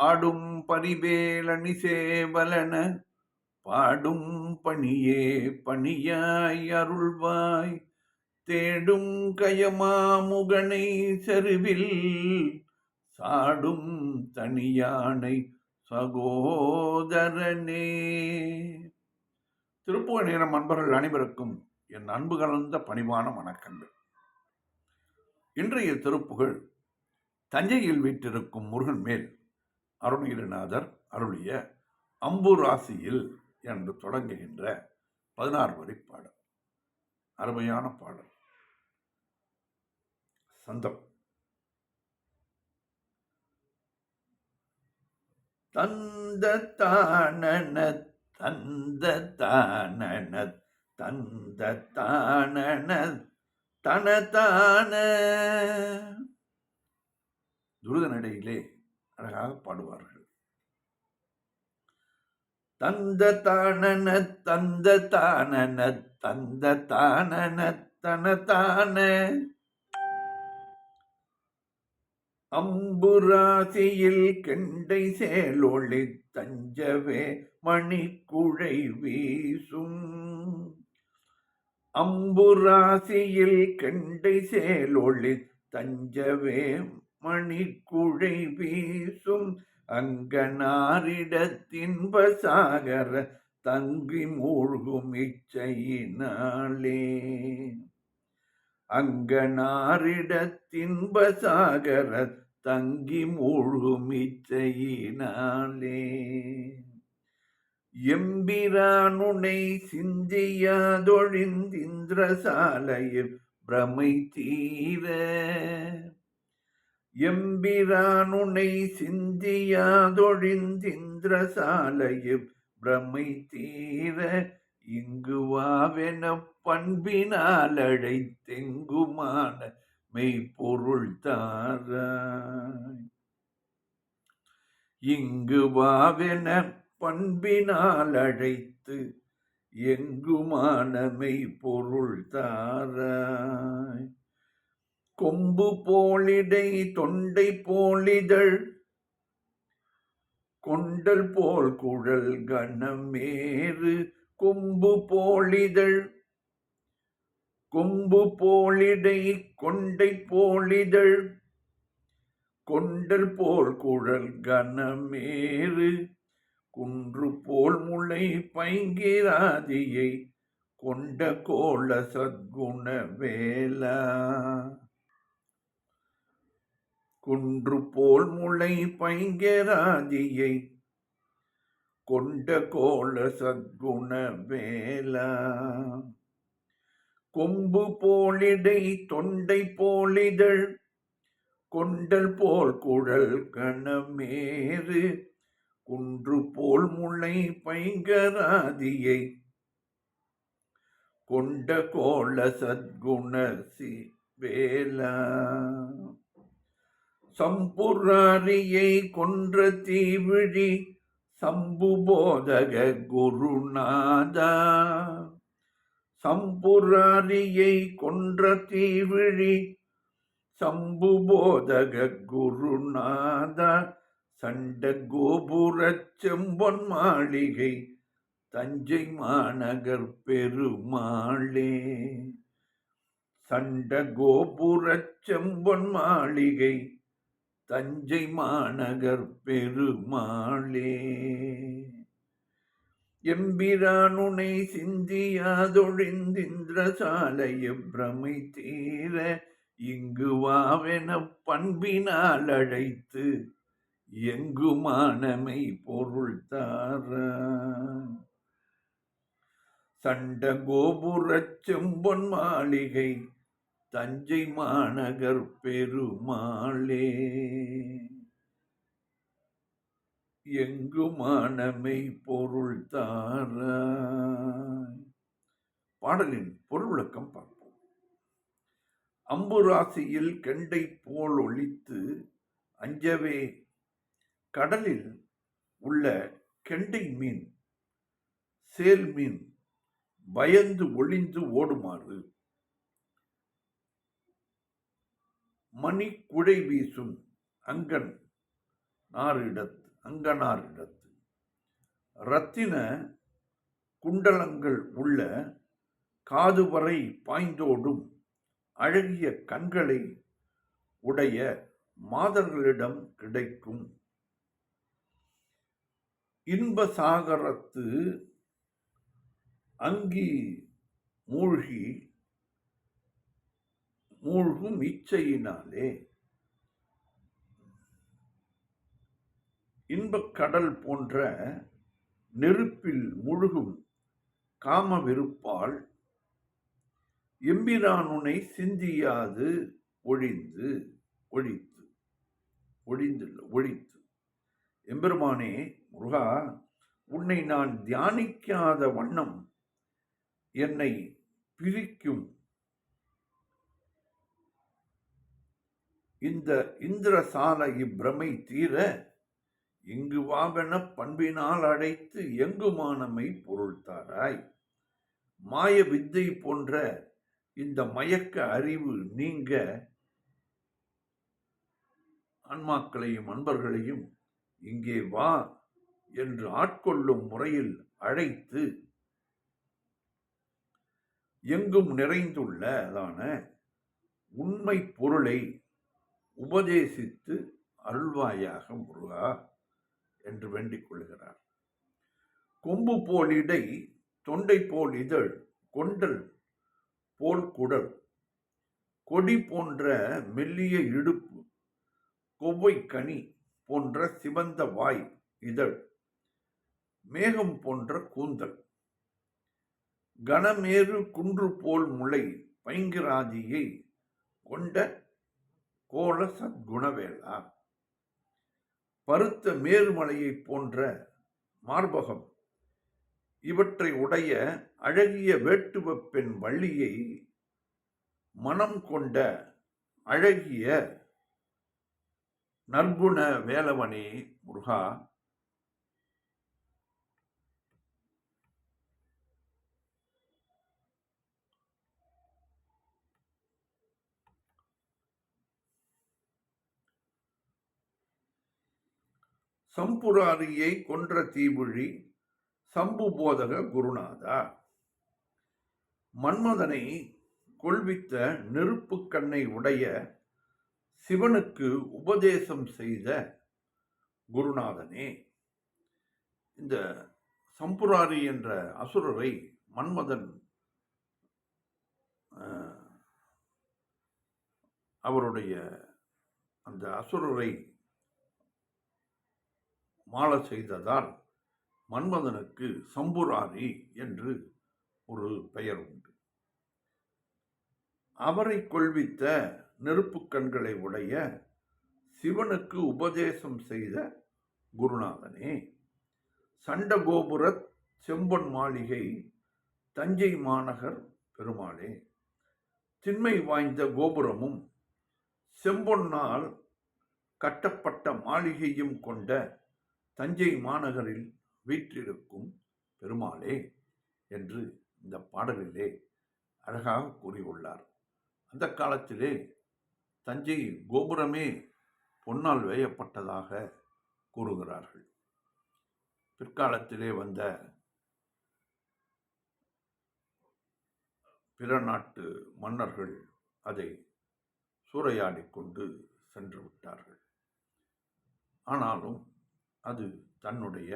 ஆடும் பரிவேலணி சேவலன பாடும் பணியே பணியாய் அருள்வாய். தேடும் கயமாமுகனை செருவில் சாடும் தனியானை சகோதரனே. திருப்புவ நேரம் அன்பர்கள் அனைவருக்கும் என் அன்பு கலந்த பணிவான வணக்கங்கள். இன்றைய திருப்புகழ் தஞ்சையில் வீற்றிருக்கும் முருகன் மேல் அருணகிரிநாதர் அருளிய அம்பு ராசியில் என்று தொடங்குகின்ற பதினாறு வரி பாடல். அருமையான பாடல். சந்தம். தந்த தானன தந்த தானன தந்த தானன தனதான துருத நடையிலே அழகாக பாடுவார்கள். தந்த தானன தந்த தானன தந்த தானன தனதான அம்புராசியில் கெண்டை சேலொளி தஞ்சவே மணிக்குழை வீசும். அம்புராசியில் கெண்டை சேலொளி தஞ்சவே மணிக்குழை வீசும் அங்கனாரிடத்தின்ப சாகர தங்கி மூழ்கும் இச்சையினாலே. அங்கனாரிடத்தின்ப சாகர தங்கி மூழ்கும் இச்சையினாலே. எம்பிரானுனை சிந்தியாதொழிந்திந்திரசாலையில் பிரமை தீர எம்பிரானுனை சிந்தியாதொழிந்திந்திரசாலையும் பிரமை தீர இங்கு வாவென பண்பினால் அழைத்தெங்குமான மெய்ப்பொருள் தாராய். இங்கு வாவென பண்பினால் அழைத்து எங்குமான மெய்ப்பொருள் தாராய். கொம்பு போலிடை தொண்டை போலிதழ். கொண்டல் போல் குழல் கணமேறு கொம்பு போலிதழ். கொம்பு போலிடை கொண்டை போலிதழ். கொண்டல் போல் குழல் கனமேறு குன்று போல் முளை பைங்கிராதியை கொண்ட கோல சத்குண வேலா. குன்று போல் முளை பைங்கராஜியை கொண்ட கோல சத்குண வேலா. கொம்பு போலிடை தொண்டை போலிதழ் கொண்டல் போல் குழல் கணமேறு குன்று போல் முளை பைங்கராதியை கொண்ட கோல சத்குண சி வேலா. சம்புராரியை கொன்ற தீவிழி சம்புபோதக குருநாதா. சம்புராரியை கொன்ற தீவிழி சம்புபோதக குருநாதா. சண்ட கோபுர செம்பொன் மாளிகை தஞ்சை மாநகர் பெருமாளே. சண்ட கோபுர செம்பொன் மாளிகை தஞ்சை மாநகர் பெருமாளே. எம்பிரானுனை சிந்தியாதொழிந்திந்திரசாலைய பிரமை தீர இங்கு வாவென பண்பினால் அழைத்து எங்குமானமை பொருள் தார. சண்ட கோபுரச் செம்பொன் மாளிகை தஞ்சை மாநகர் பெருமாளே. எங்குமானமை பொருள் தார பாடலின் பொருள் விளக்கம் பார்ப்போம். அம்பு ராசியில் கெண்டை போல் ஒழித்து அஞ்சவே கடலில் உள்ள கெண்டை மீன் சேல் மீன் பயந்து ஒளிந்து ஓடுமாறு மணி குடை வீசும் அங்கன் நாரிடத்து அங்கனாரிடத்து ரத்தின குண்டலங்கள் உள்ள காது வரை பாய்ந்தோடும் அழகிய கண்களை உடைய மாதர்களிடம் கிடைக்கும். இன்பசாகரத்து அங்கி மூழ்கி மூழ்கும் இச்சையினாலே. இன்பக் கடல் போன்ற நெருப்பில் முழுகும் காம வெறுப்பால் எம்பிரானுனை சிந்தியாது ஒழிந்து ஒழித்து ஒழிந்துள்ள ஒழித்து. எம்பெருமானே முருகா உன்னை நான் தியானிக்காத வண்ணம் என்னை பிரிக்கும் இந்த இந்திரசால இப்பிரமை தீர இங்கு வாவென பண்பினால் அழைத்து எங்குமானமை பொருள்தாராய் மாய வித்தை போன்ற இந்த மயக்க அறிவு நீங்க ஆன்மாக்களையும் அன்பர்களையும் இங்கே வா என்று ஆட்கொள்ளும் முறையில் அழைத்து எங்கும் நிறைந்துள்ளதான உண்மை பொருளை உபதேசித்து அருள்வாயாக முருகா என்று வேண்டிக் கொள்கிறார் கொம்பு போல் இடை தொண்டை போல் இதழ் கொண்டல் போல் குடல் கொடி போன்ற மெல்லிய இடுப்பு கொவ்வை கனி போன்ற சிவந்த வாய் இதழ் மேகம் போன்ற கூந்தல் கனமேறு குன்று போல் முளை பைங்கிராதியை கொண்ட கோல சத்குணவேளா பருத்த மேருமலையை போன்ற மார்பகம். இவற்றை உடைய அழகிய வேட்டுவ பெண் வள்ளியை மனம் கொண்ட அழகிய நற்குண வேலவனே முருகா சம்புராரியை கொன்ற தீவிழி சம்பு போதக குருநாதா. மன்மதனை கொள்வித்த நெருப்பு கண்ணை உடைய சிவனுக்கு உபதேசம் செய்த குருநாதனே இந்த சம்புராரி என்ற அசுரரை மன்மதன் அவருடைய அந்த அசுரரை மாள செய்ததால் மன்மதனுக்கு சம்புராரி என்று ஒரு பெயர் உண்டு. அவரை கொள்வித்த நெருப்புக் கண்களை உடைய சிவனுக்கு உபதேசம் செய்த குருநாதனே சண்டகோபுர செம்பொன் மாளிகை தஞ்சை மாநகர் பெருமாளே திண்மை வாய்ந்த கோபுரமும் செம்பொன்னால் கட்டப்பட்ட மாளிகையும் கொண்ட தஞ்சை மாநகரில் வீற்றிருக்கும் பெருமாளே என்று இந்த பாடலிலே அழகாக கூறியுள்ளார். அந்த காலத்திலே தஞ்சை கோபுரமே பொன்னால் வேயப்பட்டதாக கூறுகிறார்கள். பிற்காலத்திலே வந்த பிற நாட்டு மன்னர்கள் அதை சூறையாடிக் கொண்டு சென்று விட்டார்கள். ஆனாலும் அது தன்னுடைய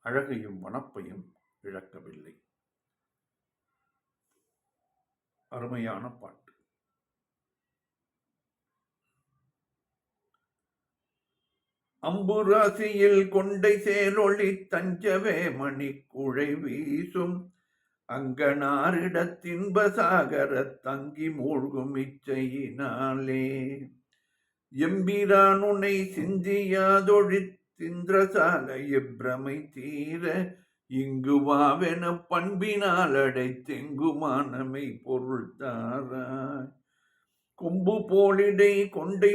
அழகையும் வனப்பையும் இழக்கவில்லை. அருமையான பாட்டு. அம்புராசியில் கொண்டை சேரொளி தஞ்சவே மணி குழை வீசும் அங்கனாரிடத்தின்ப சாகர தங்கி மூழ்கும் இச்சையினாலே. எம்பிரானுனை சிந்தியாதொழித் திந்திரசாலைய பிரமை தீர இங்கு வாவென பண்பினால் அடைத்தெங்குமானமை பொருள் தாராய். கொம்பு போலிடை கொண்டை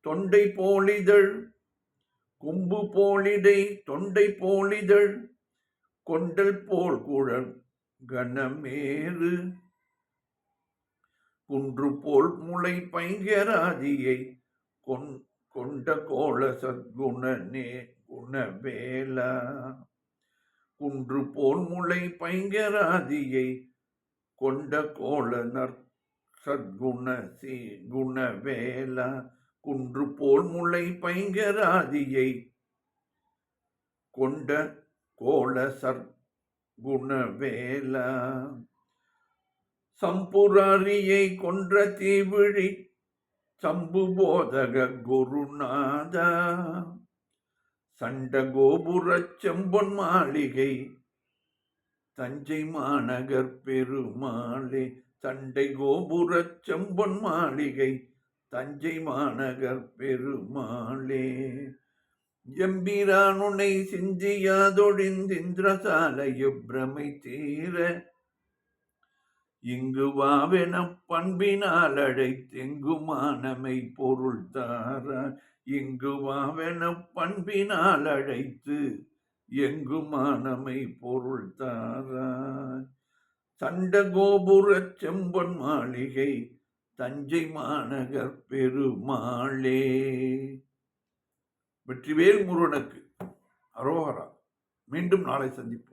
தொண்டை போலிதழ் கொம்பு போலிடை தொண்டை போலிதழ் கொண்டல் போல் குழல் கனமேறு. குன்று போல் முளை பைங்கராதியை கொண் கொண்ட கோல சத்குணனே குணவேலா குன்று போல் முளை பைங்கராதியை கொண்ட கோலனர் சத்குண சீ குணவேலா குன்று போல் முளை பைங்கராதியை கொண்ட கோல சர்க்குணவேலா சம்புராரியை கொன்ற தீவிழி சம்பு போதக குருநாதா சண்ட கோபுர செம்பொன் மாளிகை தஞ்சை மாநகர் பெருமாளே சண்டை கோபுர செம்பொன் மாளிகை தஞ்சை மாநகர் பெருமாளே. எம்பிரானுனை சிந்தியாதொழிந்திந்திரசாலையு பிரமை தீர இங்கு வாவென பண்பினால் அழைத்தெங்குமானமை பொருள் தார. இங்கு வாவென பண்பினால் அழைத்து எங்குமானமை பொருள் தாராய் சண்ட செம்பன் மாளிகை தஞ்சை மாநகர் பெருமாளே. வெற்றிவேல் முருகனுக்கு அரோகரா. மீண்டும் நாளை சந்திப்போம்.